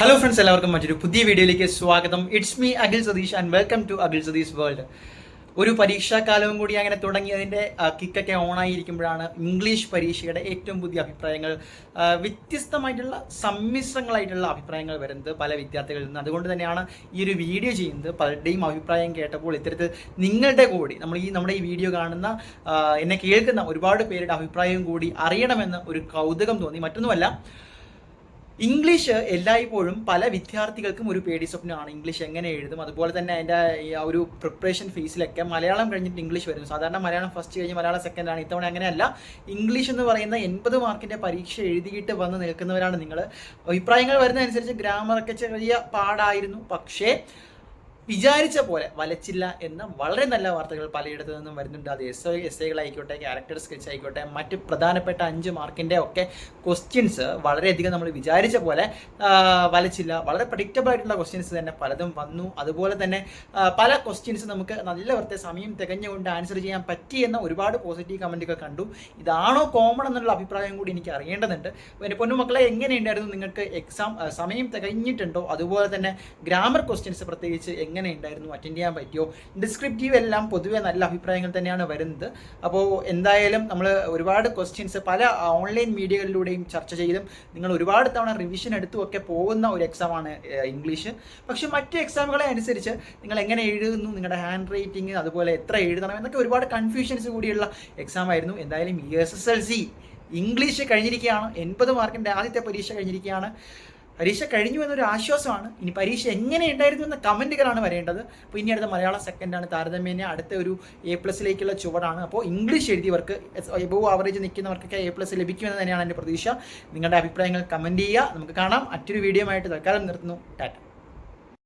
Hello friends എല്ലാവർക്കും മറ്റൊരു പുതിയ വീഡിയോയിലേക്ക് സ്വാഗതം. It's me Akhil Satheesh and welcome to Akhil Satheesh world ഒരു പരീക്ഷാകാലവും കൂടി അങ്ങനെ തുടങ്ങി അതിന്റെ കിക്കൊക്കെ ഓണായിരിക്കുമ്പോഴാണ് ഇംഗ്ലീഷ് പരീക്ഷയുടെ ഏറ്റവും പുതിയ അഭിപ്രായങ്ങൾ വ്യത്യസ്തമായിട്ടുള്ള സമ്മിശ്രങ്ങളായിട്ടുള്ള അഭിപ്രായങ്ങൾ വരുന്നത് പല വിദ്യാർത്ഥികളിൽ നിന്ന്. അതുകൊണ്ട് തന്നെയാണ് ഈ ഒരു വീഡിയോ ചെയ്യുന്നത്. പലരുടെയും അഭിപ്രായം കേട്ടപ്പോൾ ഇത്തരത്തിൽ നിങ്ങളുടെ കൂടി നമ്മൾ ഈ നമ്മുടെ ഈ വീഡിയോ കാണുന്ന എന്നെ കേൾക്കുന്ന ഒരുപാട് പേരുടെ അഭിപ്രായം കൂടി അറിയണമെന്ന് ഒരു കൗതുകം തോന്നി. മറ്റൊന്നുമല്ല ഇംഗ്ലീഷ് എല്ലായ്പ്പോഴും പല വിദ്യാർത്ഥികൾക്കും ഒരു പേടി സ്വപ്നമാണ്. ഇംഗ്ലീഷ് എങ്ങനെ എഴുതും? അതുപോലെ തന്നെ അതിന്റെ ആ ഒരു പ്രിപ്പറേഷൻ ഫേസിലൊക്കെ മലയാളം കഴിഞ്ഞിട്ട് ഇംഗ്ലീഷ് വരുന്നു സാധാരണ മലയാളം ഫസ്റ്റ് കഴിഞ്ഞ് മലയാളം സെക്കൻഡ് ആണ്. ഇത്തവണ അങ്ങനെയല്ല. ഇംഗ്ലീഷ് എന്ന് പറയുന്ന എൺപത് മാർക്കിന്റെ പരീക്ഷ എഴുതിയിട്ട് വന്ന് നിൽക്കുന്നവരാണ് നിങ്ങൾ അഭിപ്രായങ്ങൾ വരുന്നതനുസരിച്ച് ഗ്രാമറൊക്കെ ചെറിയ പാടായിരുന്നു. പക്ഷേ വിചാരിച്ച പോലെ വലച്ചില്ല എന്ന വളരെ നല്ല വാർത്തകൾ പലയിടത്തു നിന്നും വരുന്നുണ്ട്. അത് എസ് എസ് ഐകളായിക്കോട്ടെ ക്യാരക്ടർ സ്കെച്ച് ആയിക്കോട്ടെ മറ്റ് പ്രധാനപ്പെട്ട അഞ്ച് മാർക്കിന്റെ ഒക്കെ ക്വസ്റ്റ്യൻസ് വളരെയധികം നമ്മൾ വിചാരിച്ച പോലെ വലച്ചില്ല. വളരെ പ്രഡിക്റ്റബിൾ ആയിട്ടുള്ള ക്വസ്റ്റ്യൻസ് തന്നെ പലതും വന്നു. അതുപോലെ തന്നെ പല ക്വസ്റ്റ്യൻസ് നമുക്ക് നല്ല വൃത്തി സമയം തികഞ്ഞുകൊണ്ട് ആൻസർ ചെയ്യാൻ പറ്റി എന്ന ഒരുപാട് പോസിറ്റീവ് കമന്റൊക്കെ കണ്ടു. ഇതാണോ കോമൺ എന്നുള്ള അഭിപ്രായം കൂടി എനിക്ക് അറിയേണ്ടതുണ്ട്. എന്റെ പൊന്നുമക്കളെ എങ്ങനെയുണ്ടായിരുന്നു നിങ്ങൾക്ക് എക്സാം സമയം തികഞ്ഞിട്ടുണ്ടോ? അതുപോലെ തന്നെ ഗ്രാമർ ക്വസ്റ്റ്യൻസ് പ്രത്യേകിച്ച് എങ്ങനെ ഉണ്ടായിരുന്നു അറ്റൻഡ് ചെയ്യാൻ പറ്റിയോ? ഡിസ്ക്രിപ്റ്റീവ് എല്ലാം പൊതുവേ നല്ല അഭിപ്രായങ്ങൾ തന്നെയാണ് വരുന്നത്. അപ്പോൾ എന്തായാലും നമ്മൾ ഒരുപാട് ക്വസ്റ്റ്യൻസ് പല ഓൺലൈൻ മീഡിയകളിലൂടെയും ചർച്ച ചെയ്തും നിങ്ങൾ ഒരുപാട് തവണ റിവിഷൻ എടുത്തും ഒക്കെ പോകുന്ന ഒരു എക്സാമാണ് ഇംഗ്ലീഷ് പക്ഷെ മറ്റ് എക്സാമുകളെ അനുസരിച്ച് നിങ്ങൾ എങ്ങനെ എഴുതുന്നു നിങ്ങളുടെ ഹാൻഡ് റൈറ്റിംഗ് അതുപോലെ എത്ര എഴുതണം എന്നൊക്കെ ഒരുപാട് കൺഫ്യൂഷൻസ് കൂടിയുള്ള എക്സാം ആയിരുന്നു. എന്തായാലും S S L C English കഴിഞ്ഞിരിക്കുകയാണ്. എൺപത് മാർക്കിന്റെ ആദ്യത്തെ പരീക്ഷ കഴിഞ്ഞിരിക്കുകയാണ്. പരീക്ഷ കഴിഞ്ഞു എന്നൊരു ആശ്വാസമാണ്. ഇനി പരീക്ഷ എങ്ങനെ ഉണ്ടായിരുന്നു എന്ന കമന്റുകളാണ് വരേണ്ടത്. അപ്പോൾ ഇനി അടുത്ത മലയാളം സെക്കൻഡാണ് താരതമ്യേന അടുത്ത ഒരു എ പ്ലസിലേക്കുള്ള ചുവടാണ്. അപ്പോൾ ഇംഗ്ലീഷ് എഴുതിയവർക്ക് എബോവ് ആവറേജ് നിൽക്കുന്നവർക്കൊക്കെ എ പ്ലസ് ലഭിക്കുമെന്ന് തന്നെയാണ് എന്റെ പ്രതീക്ഷ. നിങ്ങളുടെ അഭിപ്രായങ്ങൾ കമന്റ് ചെയ്യുക. നമുക്ക് കാണാം. മറ്റൊരു വീഡിയോ ആയിട്ട് തൽക്കാലം നിർത്തുന്നു. ടാറ്റ.